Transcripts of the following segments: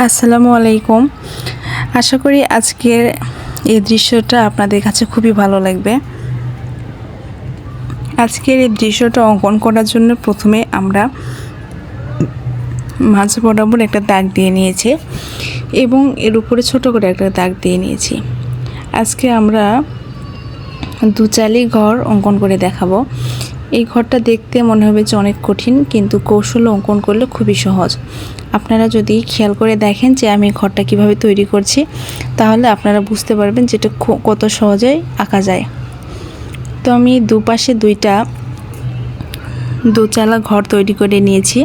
আসসালামু আলাইকুম। আশা করি আজকের এই দৃশ্যটা আপনাদের কাছে খুবই ভালো লাগবে। আজকের এই দৃশ্যটা অঙ্কন করার জন্য প্রথমে আমরা মাঝ বরাবর একটা দাগ দিয়ে নিয়েছি এবং এর উপরে ছোট করে একটা দাগ দিয়ে নিয়েছি। আজকে আমরা দুচালি ঘর অঙ্কন করে দেখাবো। এই ঘরটা দেখতে মনে হবে যে অনেক কঠিন, কিন্তু কৌশল অঙ্কন করলে খুবই সহজ। আপনারা যদি খেয়াল করে দেখেন যে আমি ঘরটা কীভাবে তৈরি করছি, তাহলে আপনারা বুঝতে পারবেন যেটা কত সহজেই আঁকা যায়। তো আমি দুপাশে দুইটা দোচালা ঘর তৈরি করে নিয়েছি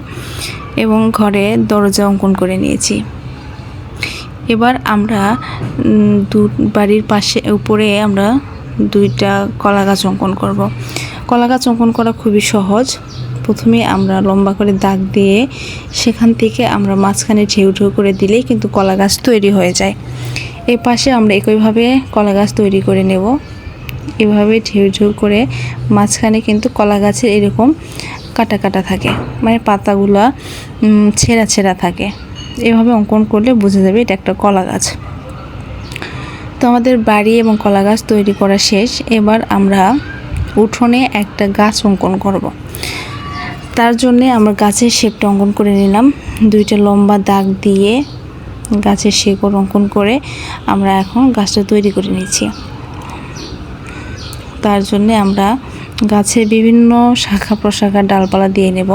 এবং ঘরে দরজা অঙ্কন করে নিয়েছি। এবার আমরা দু, বাড়ির পাশে, উপরে আমরা দুইটা কলা গাছ অঙ্কন করব। কলা গাছ অঙ্কন করা খুবই সহজ। প্রথমে আমরা লম্বা করে দাগ দিয়ে সেখান থেকে আমরা মাঝখানে ঢেউ ঢেউ করে দিলেই কিন্তু কলা গাছ তৈরি হয়ে যায়। এই পাশে আমরা একইভাবে কলা গাছ তৈরি করে নেব। এভাবে ঢেউ ঢেউ করে মাঝখানে কিন্তু কলা গাছের এরকম কাটা কাটা থাকে মানে পাতাগুলো ছেঁড়া ছেঁড়া থাকে। এভাবে অঙ্কন করলে বোঝা যাবে এটা একটা কলা গাছ তো আমাদের বাড়ি এবং কলা গাছ তৈরি করা শেষ। এবার আমরা উঠোনে একটা গাছ অঙ্কন করব। তার জন্যে আমরা গাছের শেপটা অঙ্কন করে নিলাম। দুইটা লম্বা দাগ দিয়ে গাছের শেকড় অঙ্কন করে আমরা এখন গাছটা তৈরি করে নিচ্ছি। তার জন্যে আমরা গাছের বিভিন্ন শাখা প্রশাখা ডালপালা দিয়ে নেব।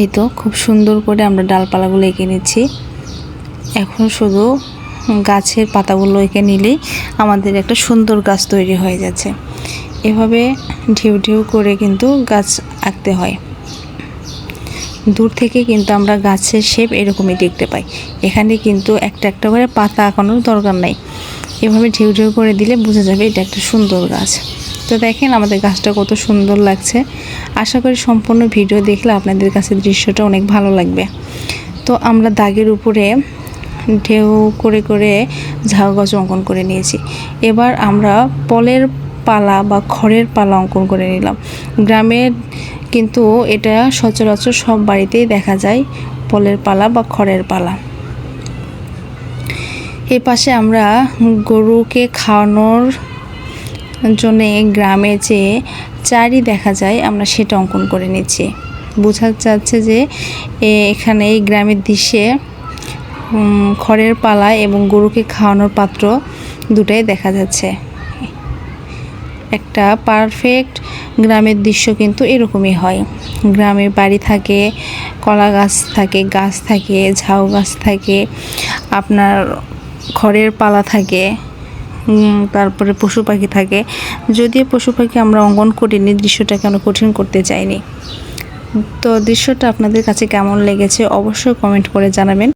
এই তো খুব সুন্দর করে আমরা ডালপালাগুলো এঁকে নিচ্ছি। এখন শুধু গাছের পাতাগুলো এঁকে নিলেই আমাদের একটা সুন্দর গাছ তৈরি হয়ে যাচ্ছে। এভাবে ঢেউ ঢেউ করে কিন্তু গাছ আঁকতে হয়। দূর থেকে কিন্তু আমরা গাছের শেপ এরকমই দেখতে পাই। এখানে কিন্তু একটা একটা করে পাতা আঁকানোর দরকার নাই। এভাবে ঢেউ ঢেউ করে দিলে বোঝা যাবে এটা একটা সুন্দর গাছ। তো দেখেন আমাদের গাছটা কত সুন্দর লাগছে। আশা করি সম্পূর্ণ ভিডিও দেখলে আপনাদের কাছে দৃশ্যটা অনেক ভালো লাগবে। তো আমরা দাগের উপরে ঢেউ করে করে ঝাউ গাছ অঙ্কন করে নিয়েছি। এবার আমরা পলের পালা বা খড়ের পালা অঙ্কন করে নিলাম। গ্রামের কিন্তু এটা সচরাচর সব বাড়িতেই দেখা যায় পলের পালা বা খড়ের পালা। এ পাশে আমরা গরুকে খাওয়ানোর জন্য গ্রামে যে চারি দেখা যায়, আমরা সেটা অঙ্কন করে নিচ্ছি। বোঝা যাচ্ছে যে এখানে এই গ্রামের দৃশ্যে খড়ের পালা এবং গরুকে খাওয়ানোর পাত্র দুটাই দেখা যাচ্ছে। একটা পারফেক্ট গ্রামের দৃশ্য কিন্তু এরকমই হয়। গ্রামে বাড়ি থাকে, কলা গাছ থাকে গাছ থাকে, ঝাউ গাছ থাকে, আপনার খড়ের পালা থাকে তারপরে পশু পাখি থাকে। যদিও পশু পাখি আমরা অঙ্কন করিনি, দৃশ্যটা কেন কঠিন করতে চাইনি। তো দৃশ্যটা আপনাদের কাছে কেমন লেগেছে অবশ্যই কমেন্ট করে জানাবেন।